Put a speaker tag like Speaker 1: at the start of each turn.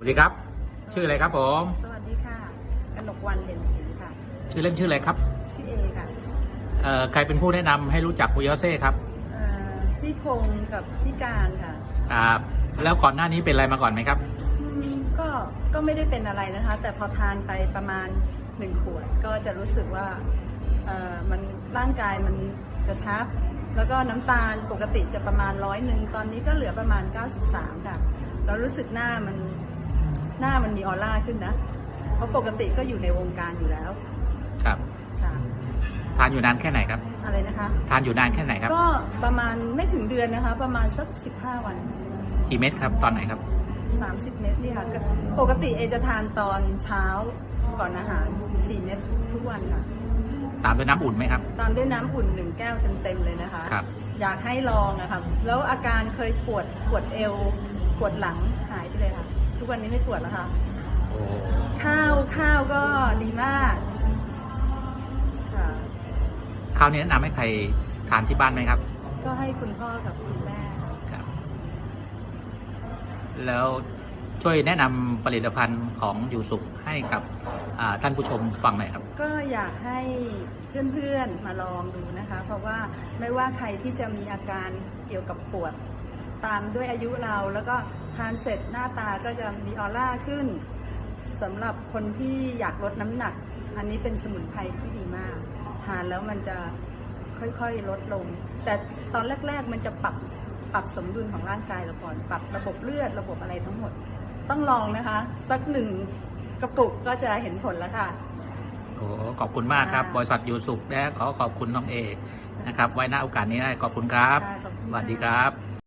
Speaker 1: สวัสดีครับ ชื่ออะไรครับผม
Speaker 2: สวัสดีค่ะกนกวันเด่นศรีค่ะ
Speaker 1: ชื่อเล่นชื่ออะไรครับ
Speaker 2: ชื่อเอค่ะ
Speaker 1: เอ่อใครเป็นผู้แนะนำให้รู้จักปุยอเซ่ครับ
Speaker 2: เอ่อพี่พงศ์กับพี่การค่ะ
Speaker 1: อ่า แล้วก่อนหน้านี้เป็นอะไรมาก่อนไหมครับ
Speaker 2: อืมก็ก็ไม่ได้เป็นอะไรนะคะ แต่พอทานไปประมาณหนึ่งขวด ก็จะรู้สึกว่าเอ่อมันร่างกายมันกระชับ แล้วก็น้ำตาลปกติจะประมาณร้อยหนึ่งตอนนี้ก็เหลือประมาณ 93 ค่ะ เรารู้สึกหน้ามัน หน้ามันมีออร่าขึ้นนะ เพราะปกติก็อยู่ในวงการอยู่แล้ว
Speaker 1: ครับ
Speaker 2: ค่ะ
Speaker 1: ทานอยู่นานแค่ไหนครับ
Speaker 2: อะไรนะคะ
Speaker 1: ทานอยู่นานแค่ไหนครับ
Speaker 2: ก็ประมาณไม่ถึงเดือนนะคะ ประมาณสัก15วัน
Speaker 1: กี่เม็ดครับ ตอนไหนครับ
Speaker 2: 30เม็ดนี่ค่ะก็ปกติเอจะทานตอนเช้าก่อนอาหาร4เม็ดทุกวันค่ะ
Speaker 1: ตามด้วยน้ำอุ่นไหมครับ
Speaker 2: ตามด้วยน้ำอุ่นหนึ่งแก้วเต็มๆเลยนะคะ
Speaker 1: ครับ
Speaker 2: อยากให้ลองอะค่ะแล้วอาการเคยปวดปวดเอว ปวดหลังหายไปเลยค่ะ ทุกวันนี้ไม่ปวดแล้วค่ะ
Speaker 1: โอ้
Speaker 2: ข้าวข้าวก็ดีมากค่ะ
Speaker 1: ข้าวนี้แนะนำให้ใครทานที่บ้านไหมครับ
Speaker 2: ก็ให้คุณพ่อกับคุณแม่
Speaker 1: ครับ แล้วช่วยแนะนำผลิตภัณฑ์ของอยู่สุขให้กับอ่าท่านผู้ชมฟังหน่อยครับ
Speaker 2: ก็อยากให้เพื่อนๆมาลองดูนะคะ เพราะว่าไม่ว่าใครที่จะมีอาการเกี่ยวกับปวด ตามด้วยอายุเราแล้วก็ทานเสร็จหน้าตาก็จะมีออร่าขึ้นสำหรับคนที่อยากลดน้ำหนัก อันนี้เป็นสมุนไพรที่ดีมาก ทานแล้วมันจะค่อยๆลดลง แต่ตอนแรก ๆ มันจะปรับปรับสมดุลของร่างกายเราก่อน ปรับระบบเลือดระบบอะไรทั้งหมด ต้องลองนะคะ สักหนึ่งกระปุกก็จะเห็นผลแล้วค่ะ
Speaker 1: โอ้ขอบคุณมากครับ
Speaker 2: ค่ะ
Speaker 1: บริษัทอยู่สุขและขอขอบคุณน้องเอนะครับ ไว้หน้าโอกาสนี้ได้ขอบคุณครับ
Speaker 2: ค่ะขอบคุณ
Speaker 1: สวัสดี
Speaker 2: ค่ะ
Speaker 1: ครับ